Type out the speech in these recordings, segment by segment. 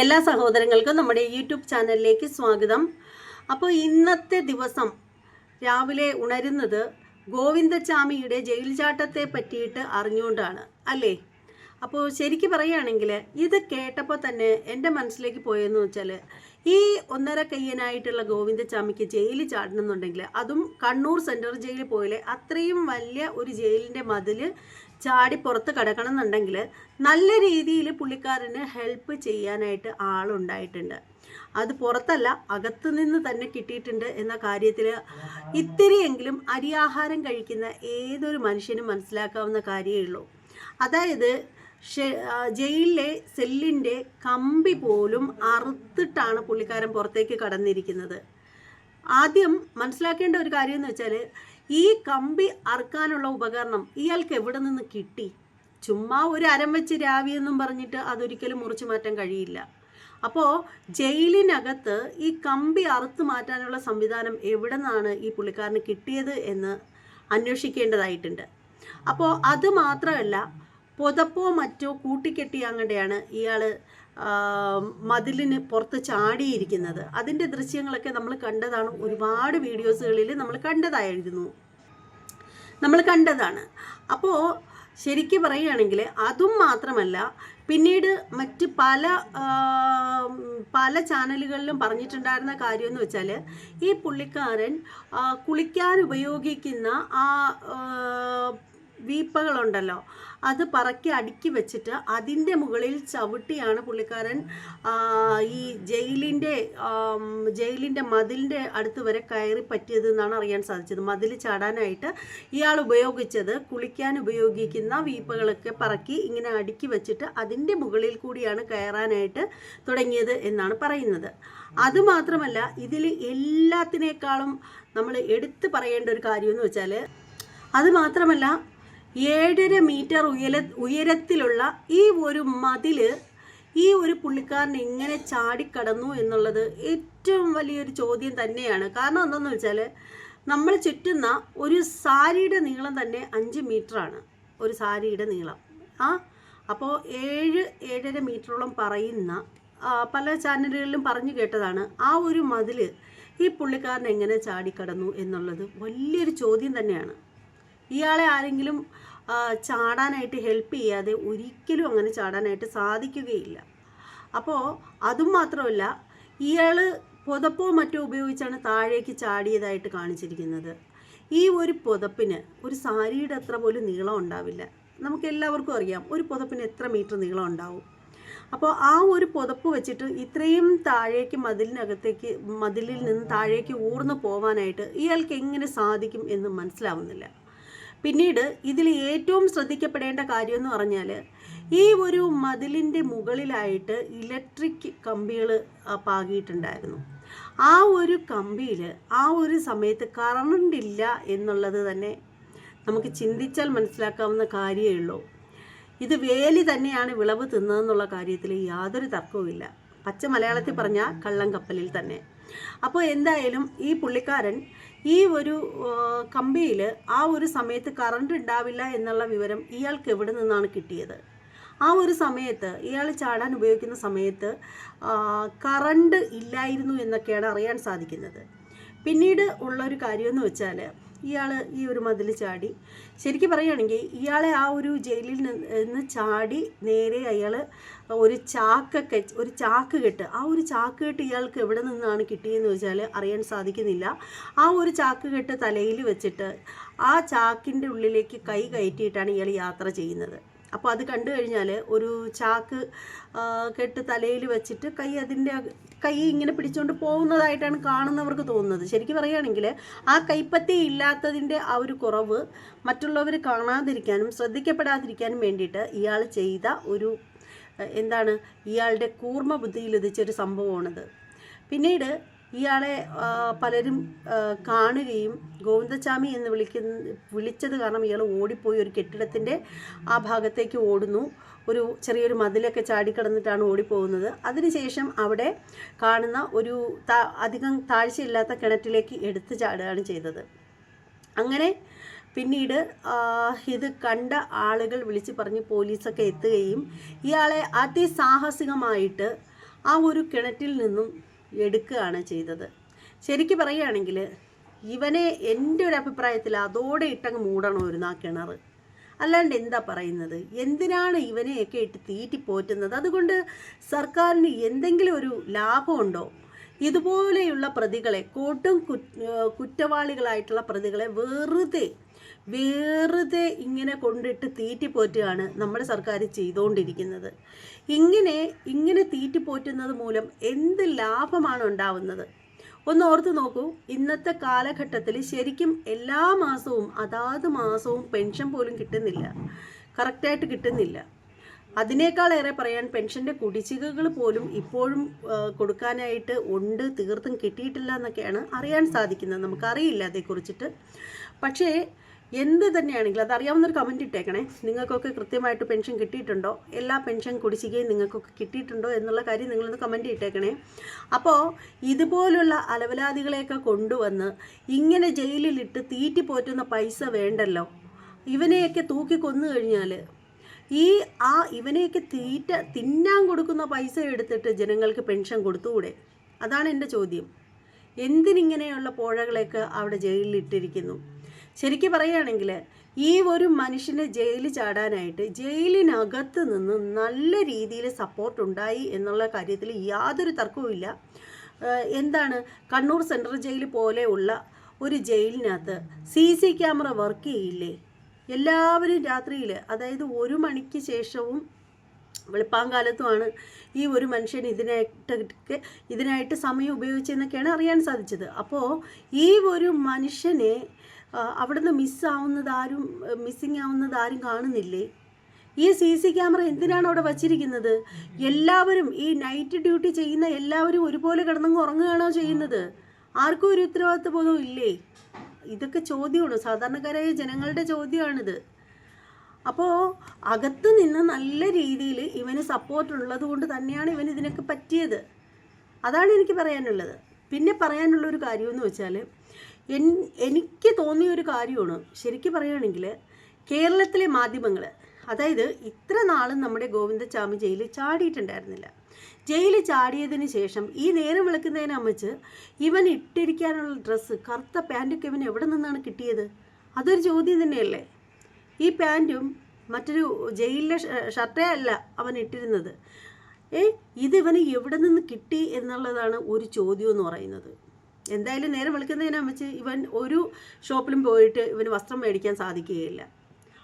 എല്ലാ സഹോദരങ്ങൾക്കും നമ്മുടെ യൂട്യൂബ് ചാനലിലേക്ക് സ്വാഗതം. അപ്പോൾ ഇന്നത്തെ ദിവസം രാവിലെ ഉണരുന്നത് ഗോവിന്ദചാമിയുടെ ജയിൽ ചാട്ടത്തെ പറ്റിയിട്ട് അറിഞ്ഞുകൊണ്ടാണ് അല്ലേ? അപ്പോൾ ശരിക്കും പറയുകയാണെങ്കിൽ ഇത് കേട്ടപ്പോൾ തന്നെ എന്റെ മനസ്സിലേക്ക് പോയെന്ന് വെച്ചാൽ ഈ ഒന്നര കയ്യനായിട്ടുള്ള ഗോവിന്ദച്ചാമിക്ക് ജയിലിൽ ചാടണമെന്നുണ്ടെങ്കിൽ അതും കണ്ണൂർ സെൻട്രൽ ജയിലിൽ പോയാലേ അത്രയും വലിയ ഒരു ജയിലിന്റെ മതിൽ ചാടി പുറത്ത് കിടക്കണം എന്നുണ്ടെങ്കിൽ നല്ല രീതിയിൽ പുള്ളിക്കാരന് ഹെൽപ്പ് ചെയ്യാനായിട്ട് ആളുണ്ടായിട്ടുണ്ട്. അത് പുറത്തല്ല അകത്തു നിന്ന് തന്നെ കിട്ടിയിട്ടുണ്ട് എന്ന കാര്യത്തിൽ ഇത്തിരിയെങ്കിലും അരിയാഹാരം കഴിക്കുന്ന ഏതൊരു മനുഷ്യനും മനസ്സിലാക്കാവുന്ന കാര്യമേ ഉള്ളൂ. അതായത് ജയിലിലെ സെല്ലിന്റെ കമ്പി പോലും അറുത്തിട്ടാണ് പുള്ളിക്കാരൻ പുറത്തേക്ക് കടന്നിരിക്കുന്നത്. ആദ്യം മനസ്സിലാക്കേണ്ട ഒരു കാര്യം എന്ന് വെച്ചാൽ ഈ കമ്പി അറുക്കാനുള്ള ഉപകരണം ഇയാൾക്ക് എവിടെ നിന്ന് കിട്ടി? ചുമ്മാ ഒരു അരം വെച്ച് രാവി എന്നും പറഞ്ഞിട്ട് അതൊരിക്കലും മുറിച്ചു മാറ്റാൻ കഴിയില്ല. അപ്പോൾ ജയിലിനകത്ത് ഈ കമ്പി അറുത്ത് മാറ്റാനുള്ള സംവിധാനം എവിടെ നിന്നാണ് ഈ പുള്ളിക്കാരന് കിട്ടിയത് എന്ന് അന്വേഷിക്കേണ്ടതായിട്ടുണ്ട്. അപ്പോൾ അത് മാത്രമല്ല പുതപ്പോ മറ്റോ കൂട്ടിക്കെട്ടി അങ്ങടെയാണ് ഇയാൾ മതിലിന് പുറത്ത് ചാടിയിരിക്കുന്നത്. അതിന്റെ ദൃശ്യങ്ങളൊക്കെ നമ്മൾ കണ്ടതാണ്. ഒരുപാട് വീഡിയോസുകളിൽ നമ്മൾ കണ്ടതായിരുന്നു. നമ്മൾ കണ്ടതാണ്. അപ്പോൾ ശരിക്കും പറയുകയാണെങ്കിൽ അതും മാത്രമല്ല പിന്നീട് മറ്റ് പല പല ചാനലുകളിലും പറഞ്ഞിട്ടുണ്ടായിരുന്ന കാര്യം എന്ന് വെച്ചാൽ ഈ പുള്ളിക്കാരൻ കുളിക്കാൻ ഉപയോഗിക്കുന്ന ആ, വീപ്പകളുണ്ടല്ലോ. അത് പറക്കി അടുക്കി വെച്ചിട്ട് അതിന്റെ മുകളിൽ ചവിട്ടിയാണ് പുള്ളിക്കാരൻ ഈ ജയിലിന്റെ ജയിലിന്റെ മതിലിന്റെ അടുത്ത് വരെ കയറി പറ്റിയത് എന്നാണ് അറിയാൻ സാധിച്ചത്. മതിൽ ചാടാനായിട്ട് ഇയാൾ ഉപയോഗിച്ചത് കുളിക്കാൻ ഉപയോഗിക്കുന്ന വീപ്പകളൊക്കെ പറക്കി ഇങ്ങനെ അടുക്കി വെച്ചിട്ട് അതിന്റെ മുകളിൽ കൂടിയാണ് കയറാനായിട്ട് തുടങ്ങിയത് എന്നാണ് പറയുന്നത്. അതുമാത്രമല്ല ഇതിൽ എല്ലാത്തിനേക്കാളും നമ്മൾ എടുത്തു പറയേണ്ട ഒരു കാര്യമെന്ന് വെച്ചാൽ അത് മാത്രമല്ല ഏഴര മീറ്റർ ഉയര ഉയരത്തിലുള്ള ഈ ഒരു മതിൽ ഈ ഒരു പുള്ളിക്കാരൻ എങ്ങനെ ചാടിക്കടന്നു എന്നുള്ളത് ഏറ്റവും വലിയൊരു ചോദ്യം തന്നെയാണ്. കാരണം എന്താണെന്ന് വെച്ചാൽ നമ്മൾ ചുറ്റുന്ന ഒരു സാരിയുടെ നീളം തന്നെ അഞ്ച് ആണ് ഒരു സാരിയുടെ നീളം. ആ അപ്പോൾ ഏഴ് ഏഴര മീറ്ററോളം പറയുന്ന പല ചാനലുകളിലും പറഞ്ഞു കേട്ടതാണ് ആ ഒരു മതിൽ ഈ പുള്ളിക്കാരൻ എങ്ങനെ ചാടിക്കടന്നു എന്നുള്ളത് വലിയൊരു ചോദ്യം തന്നെയാണ്. ഇയാളെ ആരെങ്കിലും ചാടാനായിട്ട് ഹെൽപ്പ് ചെയ്യാതെ ഒരിക്കലും അങ്ങനെ ചാടാനായിട്ട് സാധിക്കുകയില്ല. അപ്പോൾ അതും മാത്രമല്ല ഇയാൾ പുതപ്പോ മറ്റോ ഉപയോഗിച്ചാണ് താഴേക്ക് ചാടിയതായിട്ട് കാണിച്ചിരിക്കുന്നത്. ഈ ഒരു പുതപ്പിന് ഒരു സാരിയുടെ അത്ര പോലും നീളം ഉണ്ടാവില്ല. നമുക്ക് എല്ലാവർക്കും അറിയാം ഒരു പുതപ്പിന് എത്ര മീറ്റർ നീളം ഉണ്ടാവും. അപ്പോൾ ആ ഒരു പുതപ്പ് വെച്ചിട്ട് ഇത്രയും താഴേക്ക് മതിലിനകത്തേക്ക് മതിലിൽ നിന്ന് താഴേക്ക് ഊർന്നു പോവാനായിട്ട് ഇയാൾക്ക് എങ്ങനെ സാധിക്കും എന്ന് മനസ്സിലാവുന്നില്ല. പിന്നീട് ഇതിൽ ഏറ്റവും ശ്രദ്ധിക്കപ്പെടേണ്ട കാര്യം എന്ന് പറഞ്ഞാൽ ഈ ഒരു മതിലിന്റെ മുകളിലായിട്ട് ഇലക്ട്രിക് കമ്പികൾ പാകിയിട്ടുണ്ടായിരുന്നു. ആ ഒരു കമ്പിയിൽ ആ ഒരു സമയത്ത് കറണ്ട് ഇല്ല എന്നുള്ളത് തന്നെ നമുക്ക് ചിന്തിച്ചാൽ മനസ്സിലാക്കാവുന്ന കാര്യമേ ഉള്ളൂ. ഇത് വേലി തന്നെയാണ് വിളവ് തിന്നതെന്നുള്ള കാര്യത്തിൽ യാതൊരു തർക്കവുമില്ല. പച്ച മലയാളത്തിൽ പറഞ്ഞാൽ കള്ളം കപ്പലിൽ തന്നെ. അപ്പോൾ എന്തായാലും ഈ പുള്ളിക്കാരൻ ഈ ഒരു കമ്പിയിൽ ആ ഒരു സമയത്ത് കറണ്ട് ഉണ്ടാവില്ല എന്നുള്ള വിവരം ഇയാൾക്ക് എവിടെ നിന്നാണ് കിട്ടിയത്? ആ ഒരു സമയത്ത് ഇയാൾ ചാടാൻ ഉപയോഗിക്കുന്ന സമയത്ത് കറണ്ട് ഇല്ലായിരുന്നു എന്നൊക്കെയാണ് അറിയാൻ സാധിക്കുന്നത്. പിന്നീട് ഉള്ളൊരു കാര്യമെന്ന് വെച്ചാൽ ഇയാൾ ഈ ഒരു മതിൽ ചാടി. ശരിക്കും പറയുകയാണെങ്കിൽ ഇയാളെ ആ ഒരു ജയിലിൽ നിന്ന് ചാടി നേരെ അയാൾ ഒരു ചാക്കൊക്കെ ഒരു ചാക്ക് കെട്ട്. ആ ഒരു ചാക്ക് കെട്ട് ഇയാൾക്ക് എവിടെ നിന്നാണ് കിട്ടിയെന്ന് വെച്ചാൽ അറിയാൻ സാധിക്കുന്നില്ല. ആ ഒരു ചാക്ക് കെട്ട് തലയിൽ വെച്ചിട്ട് ആ ചാക്കിന്റെ ഉള്ളിലേക്ക് കൈ കയറ്റിയിട്ടാണ് ഇയാൾ യാത്ര ചെയ്യുന്നത്. അപ്പോൾ അത് കണ്ടു കഴിഞ്ഞാൽ ഒരു ചാക്ക് കെട്ട് തലയിൽ വെച്ചിട്ട് കൈ അതിന്റെ കൈ ഇങ്ങനെ പിടിച്ചുകൊണ്ട് പോകുന്നതായിട്ടാണ് കാണുന്നവർക്ക് തോന്നുന്നത്. ശരിക്കും പറയുകയാണെങ്കിൽ ആ കൈപ്പത്തി ഇല്ലാത്തതിന്റെ ആ ഒരു കുറവ് മറ്റുള്ളവർ കാണാതിരിക്കാനും ശ്രദ്ധിക്കപ്പെടാതിരിക്കാനും വേണ്ടിയിട്ട് ഇയാൾ ചെയ്ത ഒരു എന്താണ് ഇയാളുടെ കൂർമ്മ ബുദ്ധിയിൽ ഉദിച്ചൊരു സംഭവമാണത്. പിന്നീട് ഇയാളെ പലരും കാണുകയും ഗോവിന്ദസ്വാമി എന്ന് വിളിക്കുന്ന വിളിച്ചത് കാരണം ഇയാൾ ഓടിപ്പോയി ഒരു കെട്ടിടത്തിന്റെ ആ ഭാഗത്തേക്ക് ഓടുന്നു. ഒരു ചെറിയൊരു മതിലൊക്കെ ചാടിക്കടന്നിട്ടാണ് ഓടിപ്പോകുന്നത്. അതിനുശേഷം അവിടെ കാണുന്ന ഒരു അധികം താഴ്ചയില്ലാത്ത കിണറ്റിലേക്ക് എടുത്തു ചാടുകയാണ് ചെയ്തത്. അങ്ങനെ പിന്നീട് ഇത് കണ്ട ആളുകൾ വിളിച്ച് പറഞ്ഞ് പോലീസൊക്കെ എത്തുകയും ഇയാളെ അതിസാഹസികമായിട്ട് ആ ഒരു കിണറ്റിൽ നിന്നും എടുക്കുകയാണ് ചെയ്തത്. ശരിക്കും പറയുകയാണെങ്കിൽ ഇവനെ എന്റെ ഒരു അഭിപ്രായത്തിൽ അതോടെ ഇട്ടങ്ങ് മൂടണമായിരുന്നു ആ കിണർ അല്ലാണ്ട് എന്താ പറയുന്നത്? എന്തിനാണ് ഇവനെയൊക്കെ ഇട്ട് തീറ്റിപ്പോറ്റുന്നത് അതുകൊണ്ട് സർക്കാരിന് എന്തെങ്കിലും ഒരു ലാഭമുണ്ടോ? ഇതുപോലെയുള്ള പ്രതികളെ കോട്ടും കുറ്റവാളികളായിട്ടുള്ള പ്രതികളെ വെറുതെ വെറുതെ ഇങ്ങനെ കൊണ്ടിട്ട് തീറ്റിപ്പോറ്റുകയാണ് നമ്മുടെ സർക്കാർ ചെയ്തുകൊണ്ടിരിക്കുന്നത് ഇങ്ങനെ ഇങ്ങനെ തീറ്റിപ്പോറ്റുന്നത് മൂലം എന്ത് ലാഭമാണ് ഉണ്ടാവുന്നത്? ഒന്ന് ഓർത്ത് നോക്കൂ ഇന്നത്തെ കാലഘട്ടത്തിൽ ശരിക്കും എല്ലാ മാസവും അതാത് മാസവും പെൻഷൻ പോലും കിട്ടുന്നില്ല. കറക്റ്റായിട്ട് കിട്ടുന്നില്ല. അതിനേക്കാളേറെ പറയാൻ പെൻഷന്റെ കുടിശ്ശികകൾ പോലും ഇപ്പോഴും കൊടുക്കാനായിട്ട് ഉണ്ട് തീർത്തും കിട്ടിയിട്ടില്ല എന്നൊക്കെയാണ് അറിയാൻ സാധിക്കുന്നത്. നമുക്കറിയില്ല അതേക്കുറിച്ചിട്ട്. പക്ഷേ എന്ത് തന്നെയാണെങ്കിലും അതറിയാവുന്നൊരു കമന്റ് ഇട്ടേക്കണേ. നിങ്ങൾക്കൊക്കെ കൃത്യമായിട്ട് പെൻഷൻ കിട്ടിയിട്ടുണ്ടോ? എല്ലാ പെൻഷൻ കുടിശ്ശികയും നിങ്ങൾക്കൊക്കെ കിട്ടിയിട്ടുണ്ടോ എന്നുള്ള കാര്യം നിങ്ങളൊന്ന് കമന്റ് ഇട്ടേക്കണേ. അപ്പോൾ ഇതുപോലുള്ള അലവലാദികളെയൊക്കെ കൊണ്ടുവന്ന് ഇങ്ങനെ ജയിലിലിട്ട് തീറ്റി പോറ്റുന്ന പൈസ വേണ്ടല്ലോ. ഇവനെയൊക്കെ തൂക്കി കൊന്നു കഴിഞ്ഞാൽ ഈ ആ ഇവനെയൊക്കെ തീറ്റ തിന്നാൻ കൊടുക്കുന്ന പൈസ എടുത്തിട്ട് ജനങ്ങൾക്ക് പെൻഷൻ കൊടുത്തുകൂടെ? അതാണ് എന്റെ ചോദ്യം. എന്തിനിങ്ങനെയുള്ള പുഴകളെയൊക്കെ അവിടെ ജയിലിൽ ഇട്ടിരിക്കുന്നു ശരിക്കും പറയുകയാണെങ്കിൽ ഈ ഒരു മനുഷ്യനെ ജയിലിൽ ചാടാനായിട്ട് ജയിലിനകത്ത് നിന്ന് നല്ല രീതിയിൽ സപ്പോർട്ട് ഉണ്ടായി എന്നുള്ള കാര്യത്തിൽ യാതൊരു തർക്കവുമില്ല എന്താണ്? കണ്ണൂർ സെൻട്രൽ ജയിൽ പോലെയുള്ള ഒരു ജയിലിനകത്ത് സി സി ക്യാമറ വർക്ക് ചെയ്യില്ലേ? എല്ലാവരും രാത്രിയിൽ അതായത് ഒരു മണിക്ക് ശേഷവും വെളുപ്പാങ്കാലത്തുമാണ് ഈ ഒരു മനുഷ്യൻ ഇതിനായിട്ടൊക്കെ ഇതിനായിട്ട് സമയം ഉപയോഗിച്ചെന്നൊക്കെയാണ് അറിയാൻ സാധിച്ചത്. അപ്പോൾ ഈ ഒരു മനുഷ്യനെ അവിടുന്ന് മിസ്സാവുന്നത് ആരും മിസ്സിങ് ആവുന്നത് ആരും കാണുന്നില്ലേ? ഈ സി സി ക്യാമറ എന്തിനാണ് അവിടെ വച്ചിരിക്കുന്നത്? എല്ലാവരും ഈ നൈറ്റ് ഡ്യൂട്ടി ചെയ്യുന്ന എല്ലാവരും ഒരുപോലെ കിടന്നങ്ങ് ഉറങ്ങുകയാണോ ചെയ്യുന്നത്? ആർക്കും ഒരു ഉത്തരവാദിത്വ ബോധവും ഇല്ലേ? ഇതൊക്കെ ചോദ്യമാണ്. സാധാരണക്കാരായ ജനങ്ങളുടെ ചോദ്യമാണിത്. അപ്പോൾ അകത്ത് നിന്ന് നല്ല രീതിയിൽ ഇവന് സപ്പോർട്ട് ഉള്ളത് കൊണ്ട് തന്നെയാണ് ഇവൻ ഇതിനൊക്കെ പറ്റിയത്. അതാണ് എനിക്ക് പറയാനുള്ളത്. പിന്നെ പറയാനുള്ളൊരു കാര്യമെന്ന് വെച്ചാൽ എൻ എനിക്ക് തോന്നിയ ഒരു കാര്യമാണ്. ശരിക്കും പറയുകയാണെങ്കിൽ കേരളത്തിലെ മാധ്യമങ്ങൾ അതായത് ഇത്ര നാളും നമ്മുടെ ഗോവിന്ദച്ചാമി ജയിലിൽ ചാടിയിട്ടുണ്ടായിരുന്നില്ല. ജയിലിൽ ചാടിയതിന് ശേഷം ഈ നേരം വിളക്കുന്നതിനെ അമ്മച്ച് ഇവൻ ഇട്ടിരിക്കാനുള്ള ഡ്രസ്സ് കറുത്ത പാന്റൊക്കെ ഇവൻ എവിടെ നിന്നാണ് കിട്ടിയത്? അതൊരു ചോദ്യം തന്നെയല്ലേ? ഈ പാന്റും മറ്റൊരു ജയിലിലെ ഷർട്ടേ അല്ല അവൻ ഇട്ടിരുന്നത്. ഏ ഇതിവന് എവിടെ നിന്ന് കിട്ടി എന്നുള്ളതാണ് ഒരു ചോദ്യം എന്ന് പറയുന്നത്. എന്തായാലും നേരെ വിളിക്കുന്നതിനെ വെച്ച് ഇവൻ ഒരു ഷോപ്പിലും പോയിട്ട് ഇവന് വസ്ത്രം മേടിക്കാൻ സാധിക്കുകയില്ല.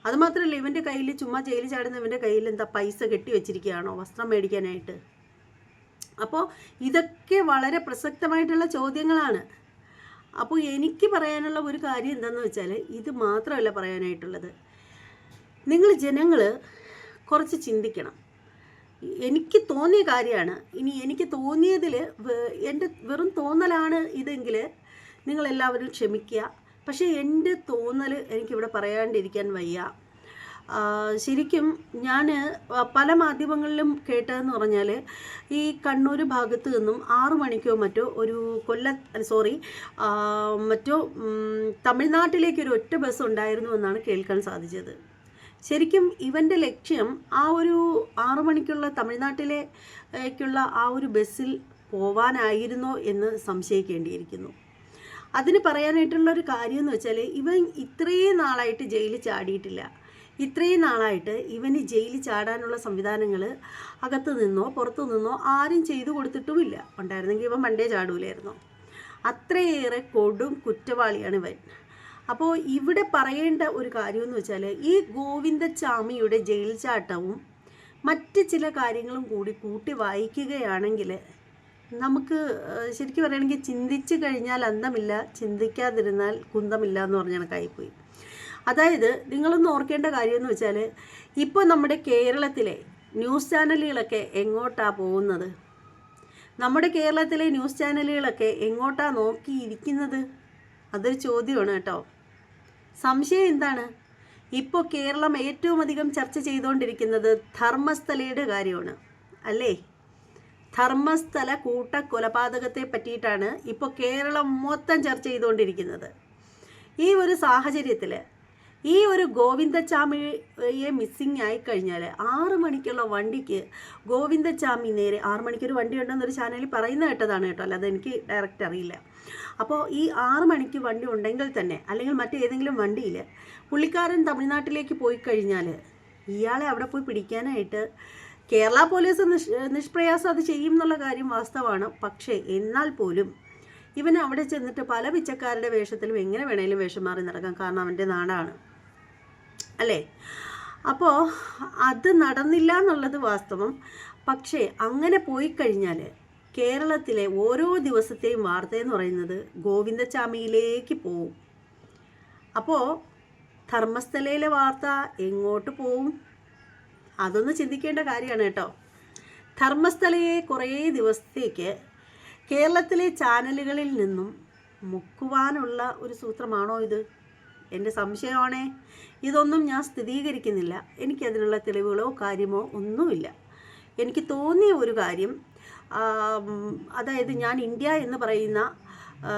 അതുമാത്രമല്ല ഇവന്റെ കയ്യിൽ ചുമ്മാ ജയിലിൽ ചാടുന്ന ഇവന്റെ കയ്യിൽ എന്താ പൈസ കെട്ടി വെച്ചിരിക്കുകയാണോ വസ്ത്രം മേടിക്കാനായിട്ട്? അപ്പോൾ ഇതൊക്കെ വളരെ പ്രസക്തമായിട്ടുള്ള ചോദ്യങ്ങളാണ്. അപ്പോൾ എനിക്ക് പറയാനുള്ള ഒരു കാര്യം എന്താണെന്ന് വെച്ചാൽ ഇത് മാത്രമല്ല പറയാനായിട്ടുള്ളത്. നിങ്ങൾ ജനങ്ങൾ കുറച്ച് ചിന്തിക്കണം. എനിക്ക് തോന്നിയ കാര്യമാണ്. ഇനി എനിക്ക് തോന്നിയതിൽ എന്റെ വെറും തോന്നലാണ് ഇതെങ്കിൽ നിങ്ങളെല്ലാവരും ക്ഷമിക്കുക. പക്ഷേ എന്റെ തോന്നൽ എനിക്കിവിടെ പറയാണ്ടിരിക്കാൻ വയ്യ. ശരിക്കും ഞാൻ പല മാധ്യമങ്ങളിലും കേട്ടതെന്ന് പറഞ്ഞാൽ ഈ കണ്ണൂർ ഭാഗത്ത് നിന്നും ആറു മണിക്കോ മറ്റോ ഒരു കൊല്ല സോറി മറ്റോ തമിഴ്നാട്ടിലേക്കൊരു ഒറ്റ ബസ് ഉണ്ടായിരുന്നു എന്നാണ് കേൾക്കാൻ സാധിച്ചത്. ശരിക്കും ഇവന്റെ ലക്ഷ്യം ആ ഒരു ആറു മണിക്കുള്ള തമിഴ്നാട്ടിലേക്കുള്ള ആ ഒരു ബസ്സിൽ പോവാനായിരുന്നോ എന്ന് സംശയിക്കേണ്ടിയിരിക്കുന്നു. അതിന് പറയാനായിട്ടുള്ള ഒരു കാര്യം എന്ന് വെച്ചാൽ ഇവൻ ഇത്രയും നാളായിട്ട് ജയിലിൽ ചാടിയിട്ടില്ല. ഇത്രയും നാളായിട്ട് ഇവന് ജയിലിൽ ചാടാനുള്ള സംവിധാനങ്ങൾ അകത്തു നിന്നോ പുറത്തു നിന്നോ ആരും ചെയ്തു കൊടുത്തിട്ടുമില്ല. ഉണ്ടായിരുന്നെങ്കിൽ ഇവൻ മണ്ടേ ചാടൂലായിരുന്നു. അത്രയേറെ കൊടും കുറ്റവാളിയാണ് ഇവൻ. അപ്പോൾ ഇവിടെ പറയേണ്ട ഒരു കാര്യം എന്ന് വെച്ചാൽ ഈ ഗോവിന്ദച്ചാമിയുടെ ജയിൽ ചാട്ടവും മറ്റ് ചില കാര്യങ്ങളും കൂടി കൂട്ടി വായിക്കുകയാണെങ്കിൽ നമുക്ക് ശരിക്കും പറയുകയാണെങ്കിൽ ചിന്തിച്ചു കഴിഞ്ഞാൽ അന്തമില്ല ചിന്തിക്കാതിരുന്നാൽ കുന്തമില്ല എന്ന് പറഞ്ഞ കണക്കായിപ്പോയി. അതായത് നിങ്ങളൊന്ന് ഓർക്കേണ്ട കാര്യമെന്ന് വെച്ചാൽ ഇപ്പോൾ നമ്മുടെ കേരളത്തിലെ ന്യൂസ് ചാനലുകളൊക്കെ എങ്ങോട്ടാണ് പോകുന്നത്? നമ്മുടെ കേരളത്തിലെ ന്യൂസ് ചാനലുകളൊക്കെ എങ്ങോട്ടാണ് നോക്കിയിരിക്കുന്നത്? അതൊരു ചോദ്യമാണ് കേട്ടോ. സംശയം എന്താണ്? ഇപ്പോൾ കേരളം ഏറ്റവും അധികം ചർച്ച ചെയ്തുകൊണ്ടിരിക്കുന്നത് ധർമ്മസ്ഥലയുടെ കാര്യമാണ് അല്ലേ? ധർമ്മസ്ഥല കൂട്ട കൊലപാതകത്തെ പറ്റിയിട്ടാണ് ഇപ്പോൾ കേരളം മൊത്തം ചർച്ച ചെയ്തുകൊണ്ടിരിക്കുന്നത്. ഈ ഒരു സാഹചര്യത്തിൽ ഈ ഒരു ഗോവിന്ദച്ചാമിയെ മിസ്സിങ് ആയി കഴിഞ്ഞാൽ ആറ് മണിക്കുള്ള വണ്ടിക്ക് ഗോവിന്ദച്ചാമി നേരെ ആറ് മണിക്കൊരു വണ്ടി ഉണ്ടെന്നൊരു ചാനലിൽ പറയുന്ന കേട്ടതാണ് കേട്ടോ. അല്ലാതെ എനിക്ക് ഡയറക്റ്റ് അറിയില്ല. അപ്പോൾ ഈ ആറ് മണിക്ക് വണ്ടി ഉണ്ടെങ്കിൽ തന്നെ അല്ലെങ്കിൽ മറ്റേതെങ്കിലും വണ്ടിയിൽ പുള്ളിക്കാരൻ തമിഴ്നാട്ടിലേക്ക് പോയി കഴിഞ്ഞാൽ ഇയാളെ അവിടെ പോയി പിടിക്കാനായിട്ട് കേരള പോലീസ് നിഷ് നിഷ്പ്രയാസം അത് ചെയ്യും എന്നുള്ള കാര്യം വാസ്തവമാണ് പക്ഷേ എന്നാൽ പോലും ഇവൻ അവിടെ ചെന്നിട്ട് പല പിച്ചക്കാരുടെ വേഷത്തിലും എങ്ങനെ വേണേലും വേഷം മാറി നടക്കാം. കാരണം അവന്റെ നാടാണ്. അല്ലേ? അപ്പോൾ അത് നടന്നില്ല എന്നുള്ളത് വാസ്തവം. പക്ഷേ അങ്ങനെ പോയി കഴിഞ്ഞാൽ കേരളത്തിലെ ഓരോ ദിവസത്തെയും വാർത്ത എന്ന് പറയുന്നത് ഗോവിന്ദചാമിയിലേക്ക് പോവും. അപ്പോൾ ധർമ്മസ്ഥലയിലെ വാർത്ത എങ്ങോട്ട് പോവും? അതൊന്ന് ചിന്തിക്കേണ്ട കാര്യമാണ് കേട്ടോ. ധർമ്മസ്ഥലയെ കുറേ ദിവസത്തേക്ക് കേരളത്തിലെ ചാനലുകളിൽ നിന്നും മുക്കുവാനുള്ള ഒരു സൂത്രമാണോ ഇത്? എന്റെ സംശയമാണേ? ഇതൊന്നും ഞാൻ സ്ഥിരീകരിക്കുന്നില്ല. എനിക്കതിനുള്ള തെളിവുകളോ കാര്യമോ ഒന്നുമില്ല. എനിക്ക് തോന്നിയ ഒരു കാര്യം അതായത് ഞാൻ ഇന്ത്യ എന്ന് പറയുന്ന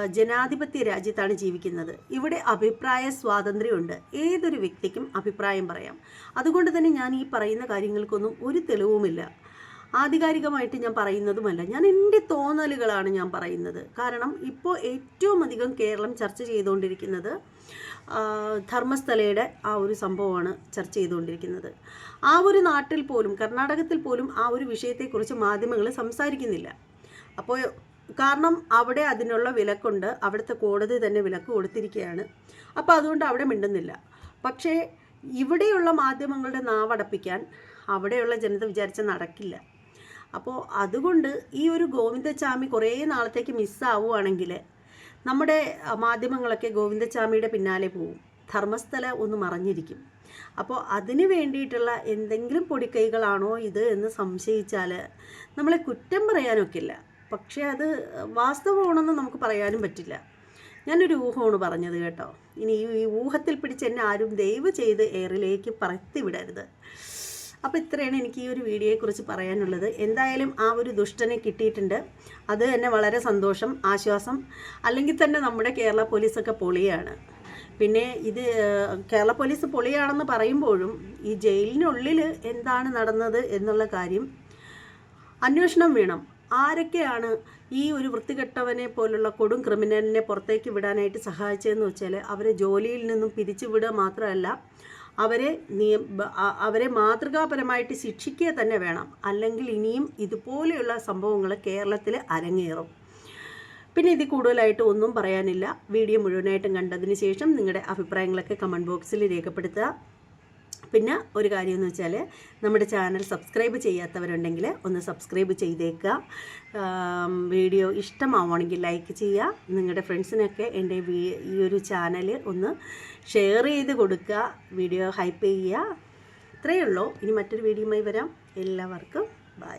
ജനാധിപത്യ രാജ്യത്താണ് ജീവിക്കുന്നത്. ഇവിടെ അഭിപ്രായ സ്വാതന്ത്ര്യമുണ്ട്. ഏതൊരു വ്യക്തിക്കും അഭിപ്രായം പറയാം. അതുകൊണ്ട് തന്നെ ഞാൻ ഈ പറയുന്ന കാര്യങ്ങൾക്കൊന്നും ഒരു തെളിവുമില്ല. ആധികാരികമായിട്ട് ഞാൻ പറയുന്നതുമല്ല. ഞാൻ എന്റെ തോന്നലുകളാണ് ഞാൻ പറയുന്നത്. കാരണം ഇപ്പോൾ ഏറ്റവും അധികം കേരളം ചർച്ച ചെയ്തുകൊണ്ടിരിക്കുന്നത് ധർമ്മസ്ഥലയുടെ ആ ഒരു സംഭവമാണ് ചർച്ച ചെയ്തുകൊണ്ടിരിക്കുന്നത്. ആ ഒരു നാട്ടിൽ പോലും കർണാടകത്തിൽ പോലും ആ ഒരു വിഷയത്തെക്കുറിച്ച് മാധ്യമങ്ങൾ സംസാരിക്കുന്നില്ല. അപ്പോൾ കാരണം അവിടെ അതിനുള്ള വിലക്കുണ്ട് അവിടുത്തെ കോടതി തന്നെ വിലക്ക് കൊടുത്തിരിക്കുകയാണ്. അപ്പോൾ അതുകൊണ്ട് അവിടെ മിണ്ടുന്നില്ല. പക്ഷേ ഇവിടെയുള്ള മാധ്യമങ്ങളുടെ നാവടപ്പിക്കാൻ അവിടെയുള്ള ജനത വിചാരിച്ച നടക്കില്ല. അപ്പോൾ അതുകൊണ്ട് ഈ ഒരു ഗോവിന്ദച്ചാമി കുറേ നാളത്തേക്ക് മിസ്സാവുകയാണെങ്കിൽ നമ്മുടെ മാധ്യമങ്ങളൊക്കെ ഗോവിന്ദച്ചാമിയുടെ പിന്നാലെ പോവും. ധർമ്മസ്ഥല ഒന്ന് മറഞ്ഞിരിക്കും. അപ്പോൾ അതിന് വേണ്ടിയിട്ടുള്ള എന്തെങ്കിലും പൊടിക്കൈകളാണോ ഇത് എന്ന് സംശയിച്ചാൽ നമ്മളെ കുറ്റം പറയാനൊക്കില്ല. പക്ഷേ അത് വാസ്തവമാണെന്ന് നമുക്ക് പറയാനും പറ്റില്ല. ഞാനൊരു ഊഹമാണ് പറഞ്ഞത് കേട്ടോ. ഇനി ഈ ഊഹത്തിൽ പിടിച്ച് എന്നെ ആരും ദയവ് ചെയ്ത് എയറിലേക്ക് പറത്തി വിടരുത് അപ്പോൾ ഇത്രയാണ് എനിക്ക് ഈ ഒരു വീഡിയോയെക്കുറിച്ച് പറയാനുള്ളത്. എന്തായാലും ആ ഒരു ദുഷ്ടനെ കിട്ടിയിട്ടുണ്ട്. അത് തന്നെ വളരെ സന്തോഷം ആശ്വാസം അല്ലെങ്കിൽ തന്നെ നമ്മുടെ കേരള പോലീസൊക്കെ പൊളിയാണ്. പിന്നെ ഇത് കേരള പോലീസ് പൊളിയാണെന്ന് പറയുമ്പോഴും ഈ ജയിലിനുള്ളിൽ എന്താണ് നടന്നത് എന്നുള്ള കാര്യം അന്വേഷണം വേണം. ആരൊക്കെയാണ് ഈ ഒരു വൃത്തികെട്ടവനെ പോലുള്ള കൊടും ക്രിമിനലിനെ പുറത്തേക്ക് വിടാനായിട്ട് സഹായിച്ചതെന്ന് വെച്ചാൽ അവരെ ജോലിയിൽ നിന്നും പിരിച്ചുവിടുക മാത്രമല്ല അവരെ അവരെ മാതൃകാപരമായിട്ട് ശിക്ഷിക്കുക തന്നെ വേണം. അല്ലെങ്കിൽ ഇനിയും ഇതുപോലെയുള്ള സംഭവങ്ങൾ കേരളത്തിൽ അരങ്ങേറും. പിന്നെ ഇതിൽ കൂടുതലായിട്ട് ഒന്നും പറയാനില്ല. വീഡിയോ മുഴുവനായിട്ടും കണ്ടതിന് ശേഷം നിങ്ങളുടെ അഭിപ്രായങ്ങളൊക്കെ കമന്റ് ബോക്സിൽ രേഖപ്പെടുത്തുക. പിന്നെ ഒരു കാര്യം എന്ന് വെച്ചാൽ നമ്മുടെ ചാനൽ സബ്സ്ക്രൈബ് ചെയ്യാത്തവരുണ്ടെങ്കിൽ ഒന്ന് സബ്സ്ക്രൈബ് ചെയ്തേക്കുക. വീഡിയോ ഇഷ്ടമാവുകയാണെങ്കിൽ ലൈക്ക് ചെയ്യുക. നിങ്ങളുടെ ഫ്രണ്ട്സിനൊക്കെ എന്റെ ഈ ഒരു ചാനൽ ഒന്ന് ഷെയർ ചെയ്ത് കൊടുക്കുക. വീഡിയോ ഹൈപ്പ് ചെയ്യുക. ഇത്രയേ ഉള്ളൂ. ഇനി മറ്റൊരു വീഡിയോയുമായി വരാം. എല്ലാവർക്കും ബൈ.